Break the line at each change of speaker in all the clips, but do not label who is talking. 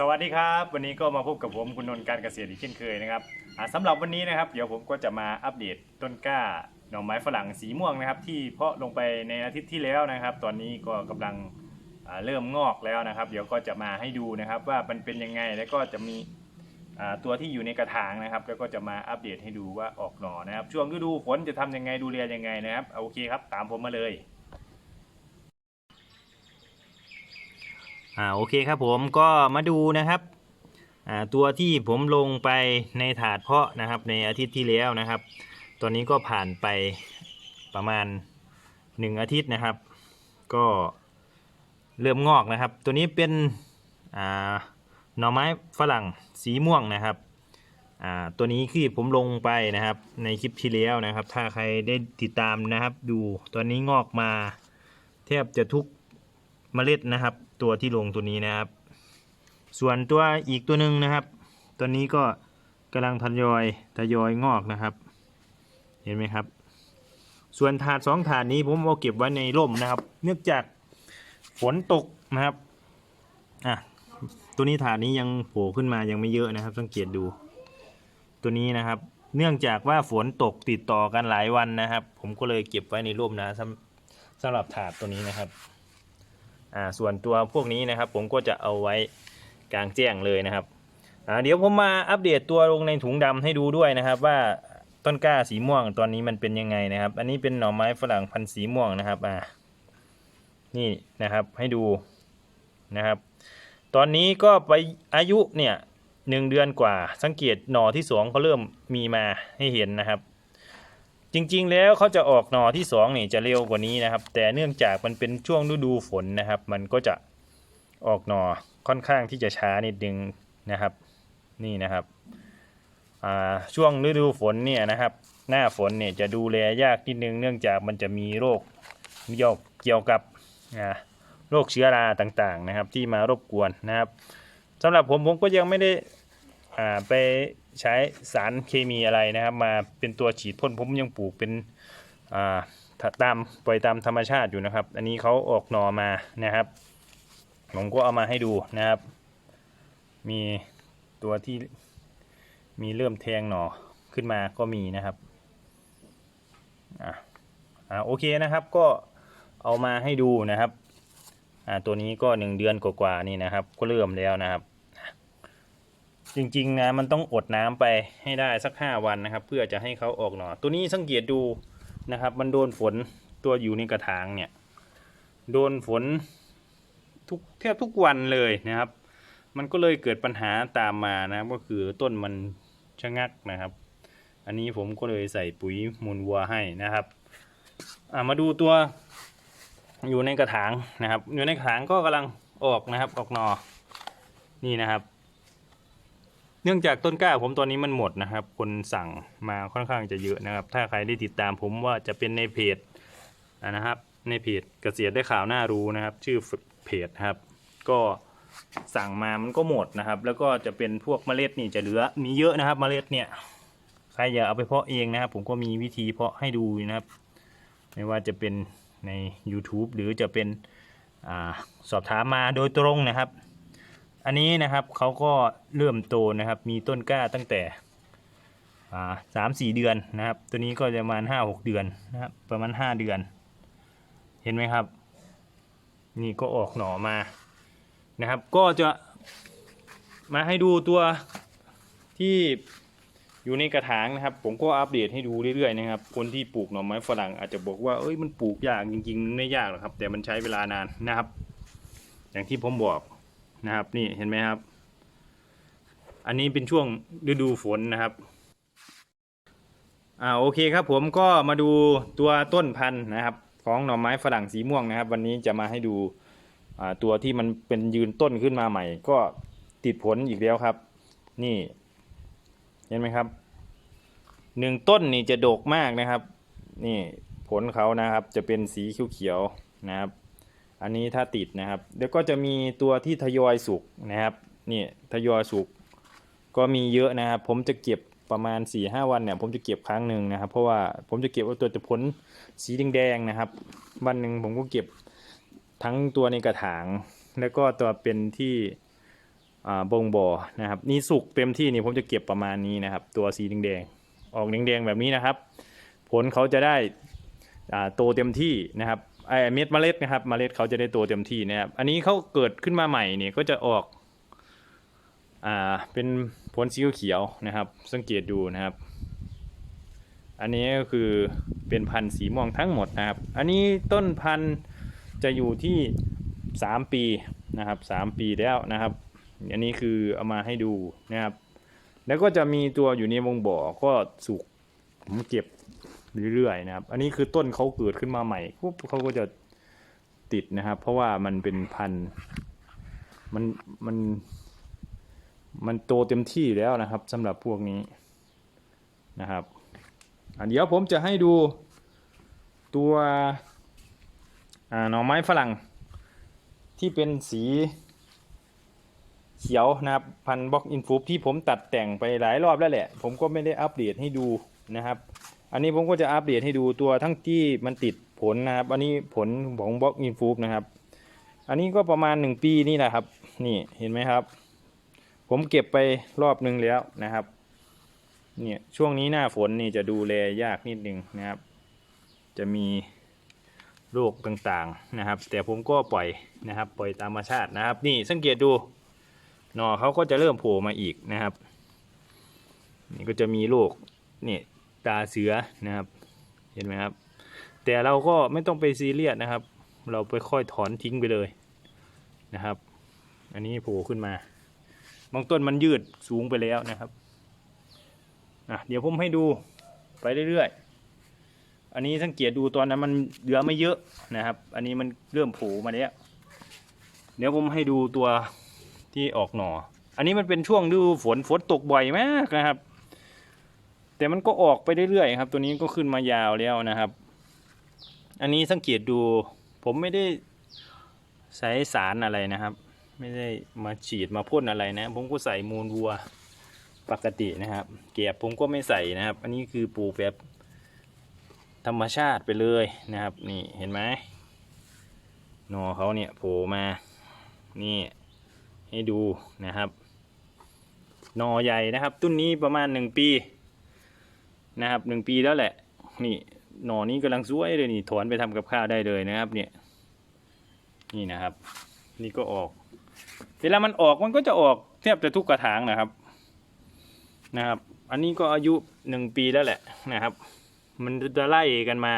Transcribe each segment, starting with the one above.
สวัสดีครับ วันนี้ก็มาพบกับผมคุณนนท์การเกษตรอีกเช่นเคยนะครับอ่าสำหรับวันนี้นะครับ เดี๋ยวผมก็จะมาอัปเดตต้นกล้าหน่อไม้ฝรั่งสีม่วงนะครับ ที่เพาะลงไปในอาทิตย์ที่แล้วนะครับ ตอนนี้ก็กำลังอ่าเริ่มงอกแล้วนะครับ เดี๋ยวก็จะมาให้ดูนะครับ ว่ามันเป็นยังไงแล้วก็จะมีอ่าตัวที่อยู่ในกระถางนะครับ แล้วก็จะมาอัปเดตให้ดูว่าออกหน่อนะครับ ช่วงฤดูฝนจะทำยังไงดูแลยังไงนะครับเอาโอเคครับ ตามผมมาเลย อ่าโอเคครับผมก็มาดูนะครับอ่าตัวที่ผมลงไปในถาดเพาะนะครับในอาทิตย์ที่แล้วนะครับ ตอนนี้ก็ผ่านไปประมาณ 1 อาทิตย์นะครับ ก็เริ่มงอกนะครับ ตัวนี้เป็นอ่าหน่อไม้ฝรั่งสีม่วงนะครับอ่าตัวนี้คือผมลงไปนะครับในคลิปที่แล้วนะครับ ถ้าใครได้ติดตามนะครับ ดูตอนนี้งอกมาแทบจะทุกเมล็ดนะครับ ตัวที่ลงตัวนี้นะครับ ส่วนตัวอีกตัวหนึ่งนะครับ ตัวนี้ก็กำลังทยอยทยอยงอกนะครับ เห็นไหมครับ ส่วนถาดสองถาดนี้ผมเอาเก็บไว้ในร่มนะครับ เนื่องจากฝนตกนะครับอะตัวนี้ถาดนี้ยังโผล่ขึ้นมายังไม่เยอะนะครับ สังเกตดู ตัวนี้นะครับ เนื่องจากว่าฝนตกติดต่อกันหลายวันนะครับ ผมก็เลยเก็บไว้ในร่มนะสำสำหรับถาดตัวนี้นะครับ อ่าส่วนตัวพวกนี้นะครับ ผมก็จะเอาไว้กลางแจ้งเลยนะครับอ่าเดี๋ยวผมมาอัปเดตตัวลงในถุงดำให้ดูด้วยนะครับว่าต้นกล้าสีม่วงตอนนี้มันเป็นยังไงนะครับ อันนี้เป็นหน่อไม้ฝรั่งพันธุ์สีม่วงนะครับอ่านี่นะครับให้ดูนะครับ ตอนนี้ก็ไปอายุเนี่ยหนึ่งเดือนกว่าสังเกตหน่อที่สองเขาเริ่มมีมาให้เห็นนะครับ จริงๆแล้วเขาจะออกหน่อที่สองนี่จะเร็วกว่านี้นะครับ แต่เนื่องจากมันเป็นช่วงฤดูฝนนะครับ มันก็จะออกหน่อค่อนข้างที่จะช้านิดนึงนะครับ นี่นะครับช่วงฤดูฝนเนี่ยนะครับ หน้าฝนเนี่ยจะดูแลยากนิดนึงเนื่องจากมันจะมีโรคเกี่ยวเกี่ยวกับโรคเชื้อราต่างๆนะครับ ที่มารบกวนนะครับสำหรับผมผมก็ยังไม่ได้ไป ใช้สารเคมีอะไรนะครับ มาเป็นตัวฉีดพ่นผมยังปลูกเป็นตามปล่อยตามธรรมชาติอยู่นะครับ อันนี้เขาออกหน่อมานะครับ ผมก็เอามาให้ดูนะครับ มีตัวที่มีเริ่มแทงหน่อขึ้นมาก็มีนะครับอ่าอ่าโอเคนะครับก็เอามาให้ดูนะครับอ่าตัวนี้ก็หนึ่งเดือนกว่าๆนี่นะครับ ก็เริ่มแล้วนะครับ จริงๆนะมันต้องอดน้ำไปให้ได้สักห้าวันนะครับ เพื่อจะให้เขาออกหน่อตัวนี้สังเกตดูนะครับ มันโดนฝนตัวอยู่ในกระถางเนี่ย โดนฝนทุกแทบทุกวันเลยนะครับ มันก็เลยเกิดปัญหาตามมานะครับก็คือต้นมันชะงักนะครับ อันนี้ผมก็เลยใส่ปุ๋ยมูลวัวให้นะครับามาดูตัวอยู่ในกระถางนะครับ อยู่ในกระถางก็กำลังออกนะครับ ออกหนอนี่นะครับ เนื่องจากต้นกล้าผมตอนนี้มันหมดนะครับ คนสั่งมาค่อนข้างจะเยอะนะครับ ถ้าใครได้ติดตามผมว่าจะเป็นในเพจนะครับ ในเพจเกษตรได้ข่าวหน่ารู้นะครับ ชื่อเพจครับ ก็สั่งมามันก็หมดนะครับ แล้วก็จะเป็นพวกเมล็ดนี่จะเหลือมีเยอะนะครับเมล็ดเนี่ยใครอยากเอาไปเพาะเองนะครับ ผมก็มีวิธีเพาะให้ดูนะครับ ไม่ว่าจะเป็นใน YouTube หรือจะเป็นอสอบถามมาโดยตรงนะครับ อันนี้นะครับเขาก็เริ่มโตนะครับ มีต้นกล้าตั้งแต่สามสี่เดือนนะครับ ตัวนี้ก็จะประมาณห้าหกเดือนนะครับ ประมาณห้าเดือน เห็นไหมครับ นี่ก็ออกหน่อมานะครับ ก็จะมาให้ดูตัวที่อยู่ในกระถางนะครับ ผมก็อัปเดตให้ดูเรื่อยๆนะครับ คนที่ปลูกหน่อไม้ฝรั่งอาจจะบอกว่าเอ้ยมันปลูกยากจริงๆไม่ยากหรอกครับ แต่มันใช้เวลานานนะครับ อย่างที่ผมบอก นะครับนี่เห็นไหมครับ อันนี้เป็นช่วงฤดูฝนนะครับอ่าโอเคครับผมก็มาดูตัวต้นพันธุ์นะครับ ของหน่อไม้ฝรั่งสีม่วงนะครับ วันนี้จะมาให้ดูอ่าตัวที่มันเป็นยืนต้นขึ้นมาใหม่ ก็ติดผลอีกแล้วครับ นี่ เห็นไหมครับหนึ่งต้นนี่จะดกมากนะครับ นี่ผลเขานะครับ จะเป็นสีเขียวๆนะครับ อันนี้ถ้าติดนะครับเดี๋ยวก็จะมีตัวที่ทยอยสุกนะครับนี่ทยอยสุกก็มีเยอะนะครับ ผมจะเก็บประมาณ4ี่ห้าวันเนี่ยผมจะเก็บครั้งหนึ่งนะครับ เพราะว่าผมจะเก็บว่าตัวจะผลสีแดงๆนะครับ วันหนึ่งผมก็เก็บทั้งตัวในกระถาง แล้วก็ตัวเป็นที่บ่งบอนะครับนี่สุกเต็มที่นี่ผมจะเก็บประมาณนี้นะครับ ตัวสีแดงๆออกแดงๆแบบนี้นะครับ ผลเขาจะได้โตเต็มที่นะครับ ไอเม็ดเมล็ดนะครับเมล็ดเขาจะได้โตเต็มที่นะครับ อันนี้เขาเกิดขึ้นมาใหม่เนี่ยก็จะออก อ่า เป็นผลสีเขียวนะครับ สังเกตดูนะครับ อันนี้ก็คือเป็นพันธุ์สีม่วงทั้งหมดนะครับ อันนี้ต้นพันธุ์จะอยู่ที่3ปีนะครับ3ปีแล้วนะครับ อันนี้คือเอามาให้ดูนะครับ แล้วก็จะมีตัวอยู่ในวงบ่อก็สุกผมเก็บ เรื่อยๆนะครับ อันนี้คือต้นเขาเกิดขึ้นมาใหม่ปุ๊บเขาก็จะติดนะครับ เพราะว่ามันเป็นพันธุ์มันมันมันโตเต็มที่แล้วนะครับสำหรับพวกนี้นะครับอะเดี๋ยวผมจะให้ดูตัวหน่อไม้ฝรั่งที่เป็นสีเขียวนะครับพันบล็อกอินฟูที่ผมตัดแต่งไปหลายรอบแล้วแหละ ผมก็ไม่ได้อัปเดตให้ดูนะครับ อันนี้ผมก็จะอัปเดตให้ดูตัวทั้งที่มันติดผลนะครับ อันนี้ผลของบล็อกอินฟูนะครับ อันนี้ก็ประมาณ 1 ปีนี่แหละครับ นี่เห็นไหมครับ ผมเก็บไปรอบนึงแล้วนะครับ เนี่ยช่วงนี้หน้าฝนนี่จะดูแลยากนิดนึงนะครับ จะมีโรคต่างๆนะครับ แต่ผมก็ปล่อยนะครับ ปล่อยตามธรรมชาตินะครับ นี่สังเกตดูหน่อเขาก็จะเริ่มโผล่มาอีกนะครับ นี่ก็จะมีโรคนี่ ตาเสือนะครับ เห็นไหมครับ แต่เราก็ไม่ต้องไปซีเรียสนะครับ เราไปค่อยถอนทิ้งไปเลยนะครับ อันนี้โผล่ขึ้นมา บางต้นมันยืดสูงไปแล้วนะครับอะเดี๋ยวผมให้ดูไปเรื่อยๆ อันนี้สังเกตดูตอนนั้นมันเหลือไม่เยอะนะครับ อันนี้มันเริ่มโผล่มาแล้วเดี๋ยวผมให้ดูตัวที่ออกหน่อ อันนี้มันเป็นช่วงฤดูฝนฝนตกบ่อยมากนะครับ แต่มันก็ออกไปเรื่อยๆครับ ตัวนี้ก็ขึ้นมายาวแล้วนะครับ อันนี้สังเกตดู ผมไม่ได้ใช้สารอะไรนะครับ ไม่ได้มาฉีดมาพ่นอะไรนะ ผมก็ใส่มูลวัวปกตินะครับ เกียบผมก็ไม่ใส่นะครับ อันนี้คือปลูกแบบธรรมชาติไปเลยนะครับ นี่เห็นไหมหนอเขาเนี่ยโผล่มา นี่ให้ดูนะครับ หนอใหญ่นะครับ ต้นนี้ประมาณหนึ่งปี นะครับหนึ่งปีแล้วแหละ นี่หนอนี้กำลังสวยเลยนี่ถอนไปทำกับข้าวได้เลยนะครับ เนี่ย นี่นะครับ นี่ก็ออก เวลามันออกมันก็จะออกแทบจะทุกกระถางนะครับ นะครับ อันนี้ก็อายุหนึ่งปีแล้วแหละนะครับ มันจะไล่กันมา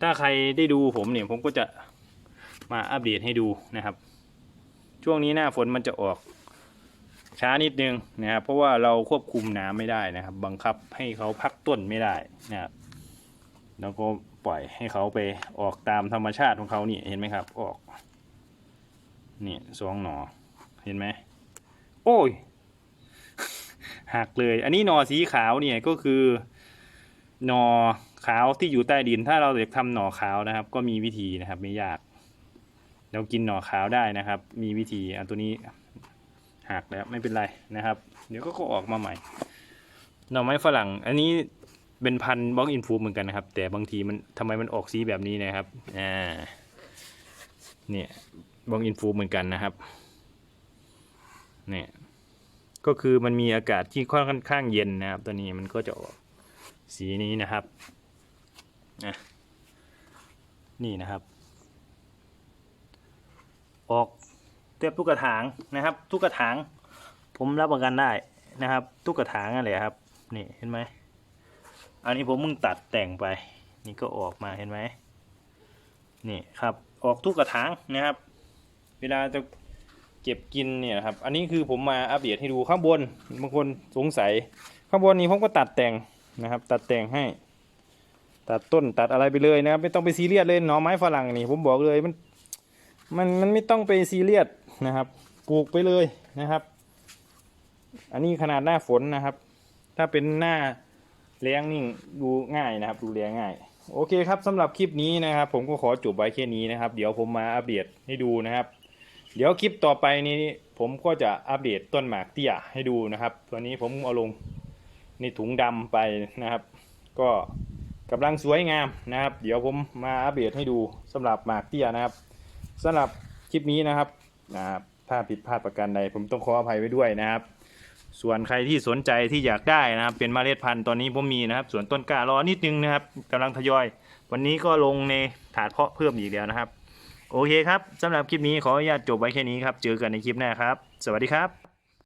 ถ้าใครได้ดูผมเนี่ยผมก็จะมาอัปเดตให้ดูนะครับ ช่วงนี้หน้าฝนมันจะออก ช้านิดนึงนะครับเพราะว่าเราควบคุมน้ำไม่ได้นะครับ บังคับให้เขาพักต้นไม่ได้นะครับแล้วก็ปล่อยให้เขาไปออกตามธรรมชาติของเขานี่เห็นไหมครับออกนี่สองหนอเห็นไหมโอ้ยหักเลย อันนี้หนอสีขาวเนี่ยก็คือหนอขาวที่อยู่ใต้ดิน ถ้าเราอยากทำหนอขาวนะครับ ก็มีวิธีนะครับ ไม่ยาก เรากินหนอขาวได้นะครับ มีวิธีอันตัวนี้ หักแล้วไม่เป็นไรนะครับ เดี๋ยวก็ก็ออกมาใหม่ หน่อไม้ฝรั่ง อันนี้เป็นพันบล็อกอินฟูเหมือนกันนะครับ แต่บางทีมันทำไมมันออกสีแบบนี้นะครับอ่าเนี่ยบล็อกอินฟูเหมือนกันนะครับเนี่ยก็คือมันมีอากาศที่ค่อนข้างเย็นนะครับ ตัวนี้มันก็จะออกสีนี้นะครับนะนี่นะครับ ออก ทียบทุกกระถางนะครับ ทุกกระถาง ผมรับประกันได้นะครับ ทุกกระถางนั่นแหละครับนี่เห็นไหมอันนี้ผมมึงตัดแต่งไป นี่ก็ออกมาเห็นไหมนี่ครับออกทุกกระถางนะครับ เวลาจะเก็บกินเนี่ยครับ อันนี้คือผมมาอัปเดตให้ดูข้างบนบางคนสงสัย ข้างบนนี้ผมก็ตัดแต่งนะครับ ตัดแต่งให้ ตัดต้นตัดอะไรไปเลยนะครับ ไม่ต้องไปซีเรียสเลยหน่อไม้ฝรั่งนี่ผมบอกเลยมันมันมันไม่ต้องไปซีเรียส นะครับ ปลูกไปเลยนะครับ อันนี้ขนาดหน้าฝนนะครับ ถ้าเป็นหน้าแล้งนี่ดูง่ายนะครับ ดูแลง่าย โอเคครับสำหรับคลิปนี้นะครับ ผมก็ขอจบไว้แค่นี้นะครับ เดี๋ยวผมมาอัปเดตให้ดูนะครับ เดี๋ยวคลิปต่อไปนี้ผมก็จะอัปเดตต้นหมากเตี้ยให้ดูนะครับตัวนี้ผมเอาลงในถุงดำไปนะครับ ก็กำลังสวยงามนะครับ เดี๋ยวผมมาอัปเดตให้ดูสำหรับหมากเตี้ยนะครับสำหรับคลิปนี้นะครับ นะครับถ้าผิดพลาดประการใดผมต้องขออภัยไว้ด้วยนะครับ ส่วนใครที่สนใจที่อยากได้นะครับ เป็นมเมล็ดพันธุ์ตอนนี้ผมมีนะครับ ส่วนต้นกล้ารอนิดนึงนะครับกำลังทยอย วันนี้ก็ลงในถาดเพาะเพิ่มอีกแล้วนะครับ โอเคครับสำหรับคลิปนี้ขออนุญาตจบไว้แค่นี้ครับ เจอกันในคลิปหน้าครับ สวัสดีครับ